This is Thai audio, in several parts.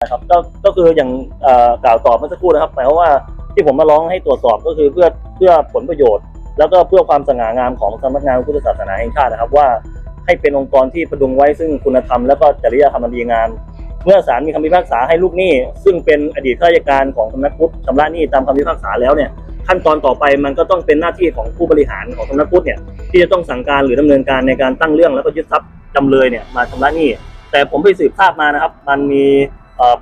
นะครับก็ก็คืออย่างเอ่อกล่าวตอบเมื่อสักครู่นะครับหมายความว่าที่ผมมาร้องให้ตรวจสอบก็คือเพื่อเพื่อผลประโยชน์ แล้วก็เพื่อความสง่างามของสำนักงานพุทธศาสนาแห่งชาตินะครับว่าให้เป็นองค์กรที่ประดุงไว้ซึ่งคุณธรรมและก็จริยธรรมอันดีงาม เมื่อศาลมีคำพิพากษาให้ลูกหนี้ ซึ่งเป็นอดีตข้าราชการของสำนักพุทธชำระหนี้ตามคำพิพากษาแล้วเนี่ยขั้นตอนต่อไปมันก็ต้องเป็นหน้าที่ของผู้บริหารของสำนักพุทธเนี่ยที่จะต้องสั่งการหรือดำเนินการในการตั้งเรื่องแล้วก็ยึดทรัพย์จำเลยเนี่ยมาชำระหนี้ แต่ผมไปสืบทราบมานะครับ มันมี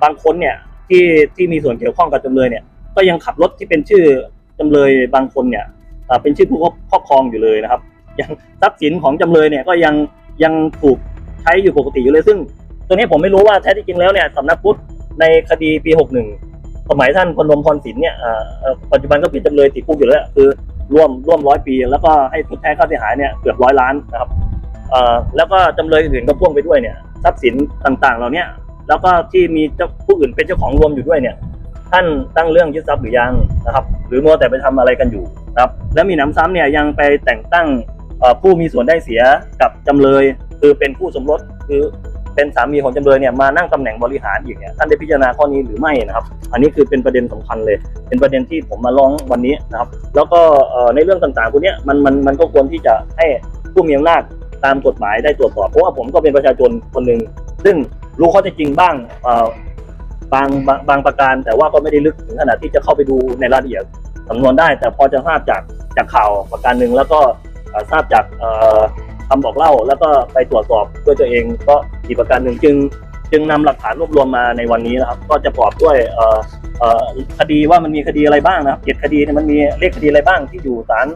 บางคนเนี่ยที่ที่มีส่วนเกี่ยวข้องกับจำเลยเนี่ย ก็ยังขับรถที่เป็นชื่อจำเลยบางคนเนี่ยเป็นชื่อผู้ครอบครองอยู่เลยนะครับ ยังทรัพย์สินของจำเลยเนี่ยก็ยังยังถูกใช้อยู่ปกติอยู่เลย ซึ่งตัวนี้ผมไม่รู้ว่าแท้ที่จริงแล้วเนี่ยสำนักพุทธในคดีปี 61 สมัยท่านพนมพรศิลป์เนี่ยปัจจุบันก็ผิดจำเลยติดคุกอยู่แล้วคือร่วมร่วมร้อยปี แล้วก็ให้ชดใช้ค่าเสียหายเนี่ยเกือบร้อยล้านนะครับแล้วก็จำเลยอื่นก็พ่วงไปด้วยเนี่ยทรัพย์สินต่างๆเหล่าเนี้ย แล้วก็ที่มีเจ้าผู้อื่นเป็นเจ้าของรวมอยู่ด้วยเนี่ย ท่านตั้งเรื่องยึดทรัพย์หรือยังนะครับ หรือมัวแต่ไปทำอะไรกันอยู่นะครับ แล้วมีหนำซ้ำเนี่ยยังไปแต่งตั้งผู้มีส่วนได้เสียกับจำเลย คือเป็นผู้สมรสคือเป็นสามีของจำเลยเนี่ยมานั่งตำแหน่งบริหารอีกเนี่ยท่านได้พิจารณาข้อนี้หรือไม่นะครับ อันนี้คือเป็นประเด็นสำคัญเลย เป็นประเด็นที่ผมมาร้องวันนี้นะครับ แล้วก็ในเรื่องต่างๆพวกนี้มันมันมันก็ควรที่จะให้ผู้มีอำนาจตามกฎหมายได้ตรวจสอบเพราะว่าผมก็เป็นประชาชนคนหนึ่งซึ่ง รู้ข้อเท็จจริงบ้างบางบางบางประการ แต่ว่าก็ไม่ได้ลึกถึงขนาดที่จะเข้าไปดูในรายละเอียดสำนวนได้ แต่พอจะทราบจากจากข่าวประการหนึ่งแล้วก็ทราบจากเอ่อคำบอกเล่า แล้วก็ไปตรวจสอบด้วยตัวเอง ก็อีกประการหนึ่งจึง จึงนำหลักฐานรวบรวมมาในวันนี้นะครับ ก็จะประกอบด้วยคดีว่ามันมีคดีอะไรบ้างนะครับเจ็ดคดีเนี่ยมันมีเลขคดีอะไรบ้างที่อยู่ศาล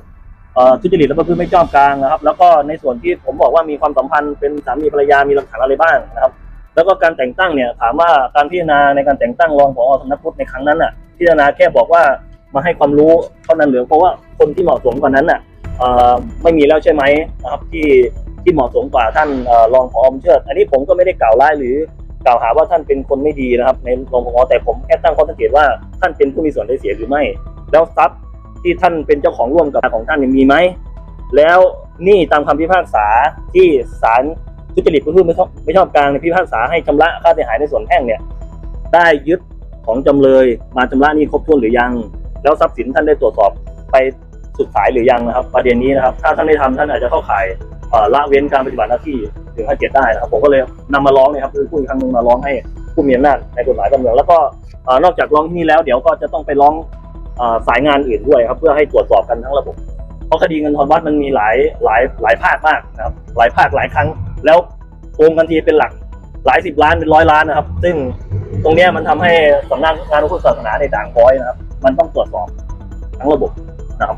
ทุจริตและประพฤติไม่ชอบกลางนะครับ แล้วก็ในส่วนที่ผมบอกว่ามีความสัมพันธ์เป็นสามีภรรยามีหลักฐานอะไรบ้างนะครับ แล้วก็การแต่งตั้งเนี่ยถามว่าการพิจารณาในการแต่งตั้งรองผอสำนักพุทธในครั้งนั้นน่ะพิจารณาแค่บอกว่ามาให้ความรู้เท่านั้นหรือเพราะว่าคนที่เหมาะสมกว่านั้นน่ะไม่มีแล้วใช่ไหมนะครับที่ที่เหมาะสมกว่าท่านรองผอเชิดอันนี้ผมก็ไม่ได้กล่าวร้ายหรือกล่าวหาว่าท่านเป็นคนไม่ดีนะครับ ในรองผอแต่ผมแค่ตั้งข้อสังเกตว่าท่านเป็นผู้มีส่วนได้เสียหรือไม่ แล้วทรัพย์ที่ท่านเป็นเจ้าของร่วมกับของท่านมีไหมแล้วนี่ตามคำพิพากษาที่ศาล ทุจริตประพฤติไม่ชอบไม่ชอบกลางในพิพากษาให้ชำระค่าเสียหายในส่วนแพ่งเนี่ย ได้ยึดของจำเลยมาชำระหนี้ครบถ้วนหรือยัง แล้วทรัพย์สินท่านได้ตรวจสอบไปสุดสายหรือยังนะครับ ประเด็นนี้นะครับ ถ้าท่านได้ทำท่านอาจจะเข้าข่ายละเว้นการปฏิบัติหน้าที่ถึงห้าเจ็ดได้นะครับ ผมก็เลยนำมาร้องเลยครับคือพูดอีกครั้งหนึ่งมาร้องให้ผู้มีอำนาจในกฎหมายบ้านเมืองแล้วก็นอกจากร้องที่นี่แล้วเดี๋ยวก็จะต้องไปร้องเอ่อสายงานอื่นด้วยครับ เพื่อให้ตรวจสอบกันทั้งระบบเพราะคดีเงินทอนวัดมันมีหลายหลายหลายภาคมากนะครับ หลายภาคหลายครั้ง แล้วโกงกันทีเป็นหลักหลายสิบล้านเป็นร้อยล้านนะครับ ซึ่งตรงนี้มันทำให้สำนักงานระพุทธศาสนาในต่างพ้อยนะครับ มันต้องตรวจสอบทั้งระบบนะครับ